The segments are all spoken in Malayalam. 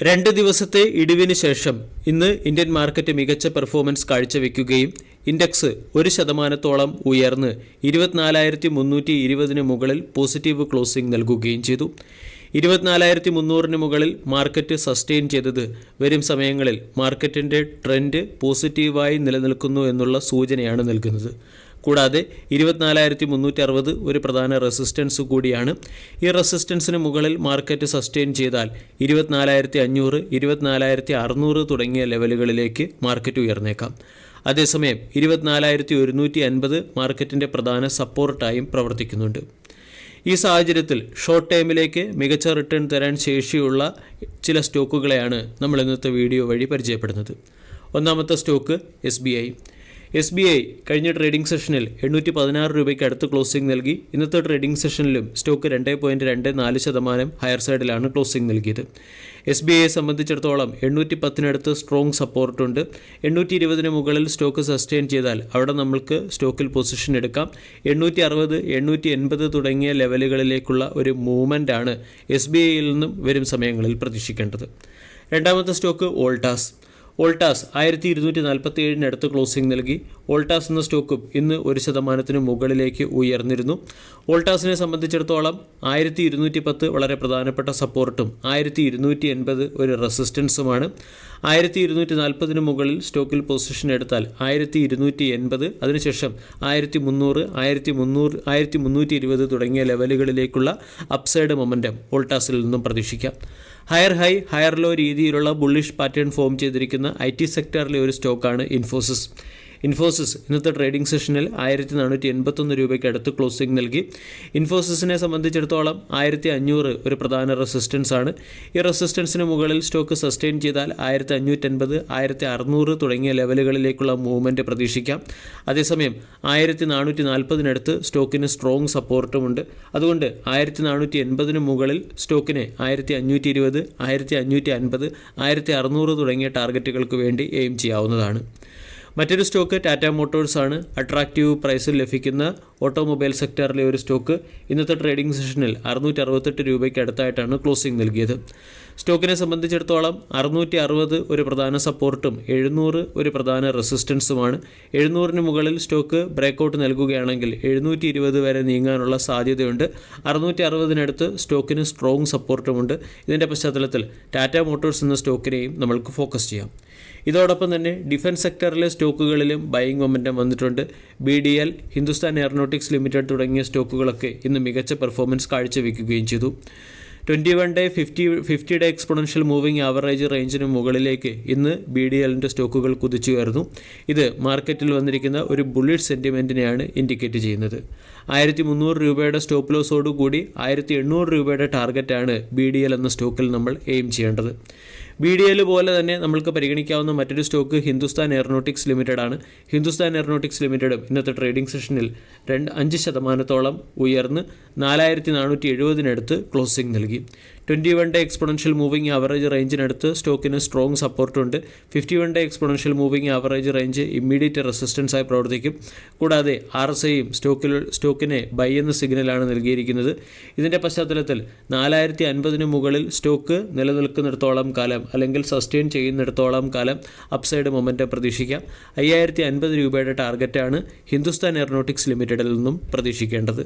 രണ്ട് ദിവസത്തെ ഇടിവിന് ശേഷം ഇന്ന് ഇന്ത്യൻ മാർക്കറ്റ് മികച്ച പെർഫോമൻസ് കാഴ്ചവെക്കുകയും ഇൻഡെക്സ് ഒരു ശതമാനത്തോളം ഉയർന്ന് ഇരുപത്തിനാലായിരത്തി മുന്നൂറ്റി ഇരുപതിന് മുകളിൽ പോസിറ്റീവ് ക്ലോസിംഗ് നൽകുകയും ചെയ്തു. ഇരുപത്തിനാലായിരത്തി മുന്നൂറിന് മുകളിൽ മാർക്കറ്റ് സസ്റ്റെയിൻ ചെയ്തത് വരും സമയങ്ങളിൽ മാർക്കറ്റിന്റെ ട്രെൻഡ് പോസിറ്റീവായി നിലനിൽക്കുന്നു എന്നുള്ള സൂചനയാണ് നൽകുന്നത്. കൂടാതെ ഇരുപത്തിനാലായിരത്തി മുന്നൂറ്റി അറുപത് ഒരു പ്രധാന റെസിസ്റ്റൻസ് കൂടിയാണ്. ഈ റെസിസ്റ്റൻസിന് മുകളിൽ മാർക്കറ്റ് സസ്റ്റെയിൻ ചെയ്താൽ ഇരുപത്തിനാലായിരത്തി അഞ്ഞൂറ് ഇരുപത്തിനാലായിരത്തി അറുന്നൂറ് തുടങ്ങിയ ലെവലുകളിലേക്ക് മാർക്കറ്റ് ഉയർന്നേക്കാം. അതേസമയം ഇരുപത്തിനാലായിരത്തി ഒരുന്നൂറ്റി അൻപത് മാർക്കറ്റിന്റെ പ്രധാന സപ്പോർട്ടായും പ്രവർത്തിക്കുന്നുണ്ട്. ഈ സാഹചര്യത്തിൽ ഷോർട്ട് ടൈമിലേക്ക് മികച്ച റിട്ടേൺ തരാൻ ശേഷിയുള്ള ചില സ്റ്റോക്കുകളെയാണ് നമ്മൾ ഇന്നത്തെ വീഡിയോ വഴി പരിചയപ്പെടുന്നത്. ഒന്നാമത്തെ stock S B I. S B I കഴിഞ്ഞ ട്രേഡിംഗ് സെഷനിൽ എണ്ണൂറ്റി പതിനാറ് രൂപയ്ക്ക് അടുത്ത് ക്ലോസിംഗ് നൽകി. ഇന്നത്തെ ട്രേഡിംഗ് സെഷനിലും സ്റ്റോക്ക് രണ്ട് പോയിന്റ് രണ്ട് നാല് ശതമാനം ഹയർ സൈഡിലാണ് ക്ലോസിംഗ് നൽകിയത്. എസ് ബി ഐയെ സംബന്ധിച്ചിടത്തോളം എണ്ണൂറ്റി പത്തിനടുത്ത് സ്ട്രോങ് സപ്പോർട്ടുണ്ട് എണ്ണൂറ്റി ഇരുപതിന് മുകളിൽ സ്റ്റോക്ക് സസ്റ്റെയിൻ ചെയ്താൽ അവിടെ നമ്മൾക്ക് സ്റ്റോക്കിൽ പൊസിഷൻ എടുക്കാം. എണ്ണൂറ്റി അറുപത് എണ്ണൂറ്റി എൺപത് തുടങ്ങിയ ലെവലുകളിലേക്കുള്ള ഒരു മൂവ്മെന്റ് ആണ് എസ് ബി ഐയിൽ നിന്നും വരും സമയങ്ങളിൽ പ്രതീക്ഷിക്കേണ്ടത്. രണ്ടാമത്തെ സ്റ്റോക്ക് ഓൾട്ടാസ് ഓൾട്ടാസ് ആയിരത്തി ഇരുന്നൂറ്റി നാൽപ്പത്തി ഏഴിനടുത്ത് ക്ലോസിംഗ് നൽകി. ഓൾട്ടാസ് എന്ന സ്റ്റോക്കും ഇന്ന് ഒരു ശതമാനത്തിന് മുകളിലേക്ക് ഉയർന്നിരുന്നു. ഓൾട്ടാസിനെ സംബന്ധിച്ചിടത്തോളം ആയിരത്തി ഇരുന്നൂറ്റി പത്ത് വളരെ പ്രധാനപ്പെട്ട സപ്പോർട്ടും ആയിരത്തി ഇരുന്നൂറ്റി എൺപത് ഒരു റെസിസ്റ്റൻസുമാണ് ആയിരത്തി ഇരുന്നൂറ്റി നാൽപ്പതിന് മുകളിൽ സ്റ്റോക്കിൽ പൊസിഷൻ എടുത്താൽ ആയിരത്തി ഇരുന്നൂറ്റി എൺപത് അതിനുശേഷം ആയിരത്തി മുന്നൂറ് ആയിരത്തി മുന്നൂറ് ആയിരത്തി മുന്നൂറ്റി ഇരുപത് തുടങ്ങിയ ലെവലുകളിലേക്കുള്ള അപ്സൈഡ് മൊമെന്റം ഓൾട്ടാസിൽ നിന്നും പ്രതീക്ഷിക്കാം. ഹയർ ഹൈ ഹയർ ലോ രീതിയിലുള്ള ബുള്ളിഷ് പാറ്റേൺ ഫോം ചെയ്തിരിക്കുന്ന ഐ ടി സെക്ടറിലെ ഒരു സ്റ്റോക്കാണ് ഇൻഫോസിസ്. ഇൻഫോസിസ് ഇന്നത്തെ ട്രേഡിംഗ് സെഷനിൽ ആയിരത്തി നാനൂറ്റി എൺപത്തൊന്ന് രൂപയ്ക്ക് അടുത്ത് ക്ലോസിംഗ് നൽകി. ഇൻഫോസിസിനെ സംബന്ധിച്ചിടത്തോളം ആയിരത്തി അഞ്ഞൂറ് ഒരു പ്രധാന റെസിസ്റ്റൻസ് ആണ്. ഈ റെസിസ്റ്റൻസിന് മുകളിൽ സ്റ്റോക്ക് സസ്റ്റെയിൻ ചെയ്താൽ ആയിരത്തി അഞ്ഞൂറ്റൻപത് ആയിരത്തി അറുന്നൂറ് തുടങ്ങിയ ലെവലുകളിലേക്കുള്ള മൂവ്മെന്റ് പ്രതീക്ഷിക്കാം. അതേസമയം ആയിരത്തി നാനൂറ്റി നാൽപ്പതിനടുത്ത് സ്റ്റോക്കിന് സ്ട്രോങ് സപ്പോർട്ടുമുണ്ട് അതുകൊണ്ട് ആയിരത്തി നാനൂറ്റി എൺപതിന് മുകളിൽ സ്റ്റോക്കിനെ ആയിരത്തി അഞ്ഞൂറ്റി ഇരുപത് ആയിരത്തി അഞ്ഞൂറ്റി അൻപത് ആയിരത്തി അറുന്നൂറ് തുടങ്ങിയ ടാർഗറ്റുകൾക്ക് വേണ്ടി എയിം ചെയ്യാവുന്നതാണ്. മറ്റൊരു സ്റ്റോക്ക് ടാറ്റ ആണ്. അട്രാക്റ്റീവ് പ്രൈസിൽ ലഭിക്കുന്ന ഓട്ടോമൊബൈൽ സെക്ടറിലെ ഒരു സ്റ്റോക്ക് ഇന്നത്തെ ട്രേഡിംഗ് സെഷനിൽ അറുന്നൂറ്റി അറുപത്തെട്ട് രൂപയ്ക്ക് അടുത്തായിട്ടാണ് ക്ലോസിംഗ് നൽകിയത്. സ്റ്റോക്കിനെ സംബന്ധിച്ചിടത്തോളം അറുന്നൂറ്റി അറുപത് ഒരു പ്രധാന സപ്പോർട്ടും എഴുന്നൂറ് ഒരു പ്രധാന റെസിസ്റ്റൻസുമാണ്. എഴുന്നൂറിന് മുകളിൽ സ്റ്റോക്ക് ബ്രേക്കൗട്ട് നൽകുകയാണെങ്കിൽ എഴുന്നൂറ്റി ഇരുപത് വരെ നീങ്ങാനുള്ള സാധ്യതയുണ്ട്. അറുന്നൂറ്റി അറുപതിനടുത്ത് സ്റ്റോക്കിന് സ്ട്രോങ് സപ്പോർട്ടുമുണ്ട്. ഇതിന്റെ പശ്ചാത്തലത്തിൽ ടാറ്റ മോട്ടോഴ്സ് എന്ന സ്റ്റോക്കിനെയും നമ്മൾക്ക് ഫോക്കസ് ചെയ്യാം. ഇതോടൊപ്പം തന്നെ ഡിഫൻസ് സെക്ടറിലെ സ്റ്റോക്കുകളിലും ബൈയിങ് മൊമെന്റം വന്നിട്ടുണ്ട്. B D L Hindustan Aeronautics Limited തുടങ്ങിയ സ്റ്റോക്കുകളൊക്കെ ഇന്ന് മികച്ച പെർഫോമൻസ് കാഴ്ചവെക്കുകയും ചെയ്തു. Twenty one day fifty fifty day exponential moving average റേഞ്ചിന് മുകളിലേക്ക് ഇന്ന് ബി ഡി എല്ലിന്റെ സ്റ്റോക്കുകൾ കുതിച്ചുയർന്നു. ഇത് മാർക്കറ്റിൽ വന്നിരിക്കുന്ന ഒരു ബുള്ളിഷ് സെന്റിമെന്റിനെയാണ് ഇൻഡിക്കേറ്റ് ചെയ്യുന്നത്. ആയിരത്തി മുന്നൂറ് രൂപയുടെ സ്റ്റോപ്പ് ലോസോടുകൂടി ആയിരത്തി എണ്ണൂറ് രൂപയുടെ ടാർഗറ്റാണ് ബി ഡി എൽ എന്ന സ്റ്റോക്കിൽ നമ്മൾ എയിം ചെയ്യേണ്ടത്. ബി ഡി എൽ പോലെ തന്നെ നമ്മൾക്ക് പരിഗണിക്കാവുന്ന മറ്റൊരു സ്റ്റോക്ക് ഹിന്ദുസ്ഥാൻ എയറോനോട്ടിക്സ് ലിമിറ്റഡ് ആണ്. ഹിന്ദുസ്ഥാൻ എയറോനോട്ടിക്സ് ലിമിറ്റഡും ഇന്നത്തെ ട്രേഡിംഗ് സെഷനിൽ രണ്ട് അഞ്ച് ശതമാനത്തോളം ഉയർന്ന് നാലായിരത്തി നാനൂറ്റി എഴുപതിനടുത്ത് ക്ലോസിംഗ് നൽകി. Twenty one day exponential moving average റേഞ്ചിനടുത്ത് സ്റ്റോക്കിന് strong സപ്പോർട്ടുണ്ട് fifty one day exponential moving average range immediate resistance ആയി പ്രവർത്തിക്കും. കൂടാതെ ആർ എസ് ഐയും സ്റ്റോക്കിൽ സ്റ്റോക്കിനെ ബൈ എന്ന സിഗ്നലാണ് നൽകിയിരിക്കുന്നത്. ഇതിന്റെ പശ്ചാത്തലത്തിൽ നാലായിരത്തി അൻപതിന് മുകളിൽ സ്റ്റോക്ക് നിലനിൽക്കുന്നിടത്തോളം കാലം അല്ലെങ്കിൽ സസ്റ്റെയിൻ ചെയ്യുന്നിടത്തോളം കാലം അപ്സൈഡ് മൊമെന്റം പ്രതീക്ഷിക്കാം. അയ്യായിരത്തി അൻപത് രൂപയുടെ ടാർഗറ്റാണ് ഹിന്ദുസ്ഥാൻ എയറോനോട്ടിക്സ് ലിമിറ്റഡിൽ നിന്നും പ്രതീക്ഷിക്കേണ്ടത്.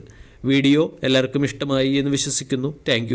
വീഡിയോ എല്ലാവർക്കും ഇഷ്ടമായി എന്ന് വിശ്വസിക്കുന്നു. താങ്ക്